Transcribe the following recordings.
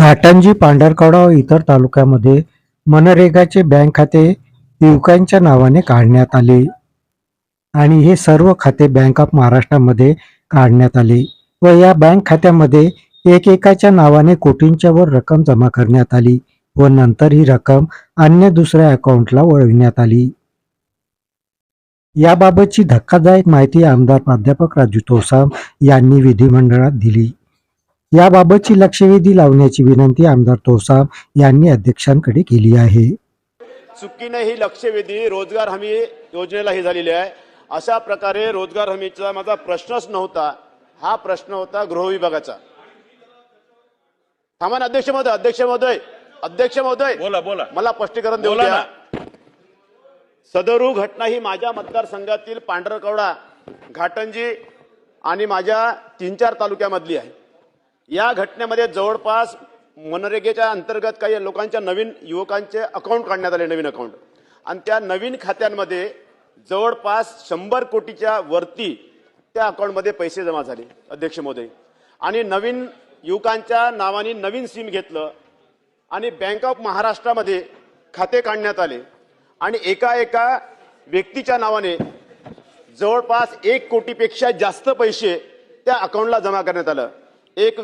घाटंजी पांढरकवडा व इतर तालुक्यामध्ये मनरेगाचे बँक खाते युवकांच्या नावाने काढण्यात आले. आणि हे सर्व खाते बँक ऑफ महाराष्ट्रामध्ये काढण्यात आले व या बँक खात्यामध्ये एकेकाच्या नावाने कोटींच्या वर रक्कम जमा करण्यात आली व नंतर ही रक्कम अन्य दुसऱ्या अकाउंटला वळविण्यात आली. याबाबतची धक्कादायक माहिती आमदार प्राध्यापक राजू तोसाम यांनी विधिमंडळात दिली. याबाबतची लक्षवेधी लावण्याची विनंती आमदार तोसाम यांनी अध्यक्षांकडे केली आहे. चुकीने ही लक्षवेधी रोजगार हमी योजनेला ही झालेली आहे. अशा प्रकारे रोजगार हमीचा माझा प्रश्नच नव्हता. हा प्रश्न होता गृह विभागाचा. थांबा ना अध्यक्ष महोदय अध्यक्ष महोदय अध्यक्ष महोदय. बोला बोला. मला स्पष्टीकरण देऊ द्या. सदरू घटना ही माझ्या मतदारसंघातील पांढरकवडा घाटंजी आणि माझ्या तीन चार तालुक्यामधली आहे. या घटनेमध्ये जवळपास मनरेगेच्या अंतर्गत काही लोकांच्या नवीन युवकांचे अकाउंट काढण्यात आले नवीन अकाउंट आणि त्या नवीन खात्यांमध्ये जवळपास शंभर कोटीच्या वरती त्या अकाउंटमध्ये पैसे जमा झाले अध्यक्ष मोदय आणि नवीन युवकांच्या नावाने नवीन सिम घेतलं आणि बँक ऑफ महाराष्ट्रामध्ये खाते काढण्यात आले. आणि एका एका व्यक्तीच्या नावाने जवळपास एक कोटीपेक्षा जास्त पैसे त्या अकाउंटला जमा करण्यात आलं. एक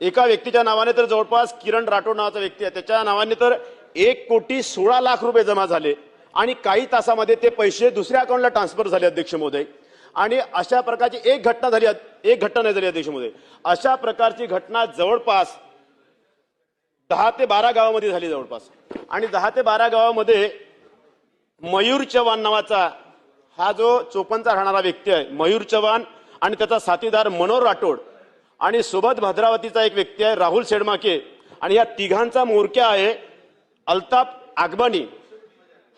एका व्यक्तीच्या नावाने तर जवळपास किरण राठोड नावाचा व्यक्ती आहे. त्याच्या नावाने तर एक कोटी सोळा लाख रुपये जमा झाले. आणि काही तासामध्ये ते पैसे दुसऱ्या अकाउंटला ट्रान्सफर झाले अध्यक्ष महोदय. आणि अशा प्रकारची एक घटना झाली एक घटना नाही झाली अध्यक्ष महोदय. अशा प्रकारची घटना जवळपास दहा ते बारा गावामध्ये झाली जवळपास. आणि दहा ते बारा गावामध्ये मयूर चव्हाण नावाचा हा जो चोपनचा राहणारा व्यक्ती आहे मयूर चव्हाण आणि त्याचा साथीदार मनोहर राठोड आणि सोबत भद्रावतीचा एक व्यक्ती आहे राहुल शेडमाके. आणि या तिघांचा मोरक्या आहे अल्ताफ आगबानी.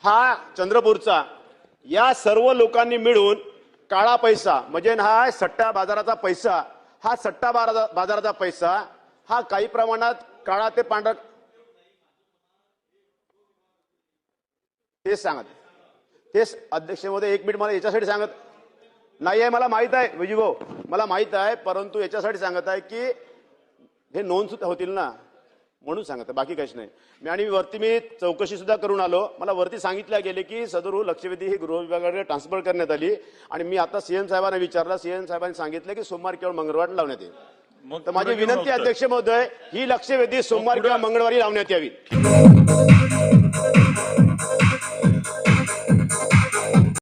हा चंद्रपूरचा. या सर्व लोकांनी मिळून काळा पैसा म्हणजे हा सट्टा बाजाराचा पैसा हा सट्टा बाजाराचा पैसा हा काही प्रमाणात काळा ते पांढरा तेच सांगत. तेच अध्यक्षमध्ये एक मिनिट मला याच्यासाठी सांगत. नाही आहे मला माहीत आहे विजू मला माहीत आहे परंतु याच्यासाठी सांगत आहे की हे नोंद सुद्धा होतील ना? म्हणून सांगत आहे बाकी काहीच नाही. मी आणि वरती मी चौकशी सुद्धा करून आलो. मला वरती सांगितलं गेले की सदरू लक्षवेधी ही गृह विभागाकडे ट्रान्सफर करण्यात आली. आणि मी आता सीएम साहेबांना विचारलं. सीएम साहेबांनी सांगितलं की सोमवार किंवा मंगळवार लावण्यात येईल. तर माझी विनंती. अध्यक्ष महोदय ही लक्षवेधी सोमवार किंवा मंगळवारी लावण्यात यावी.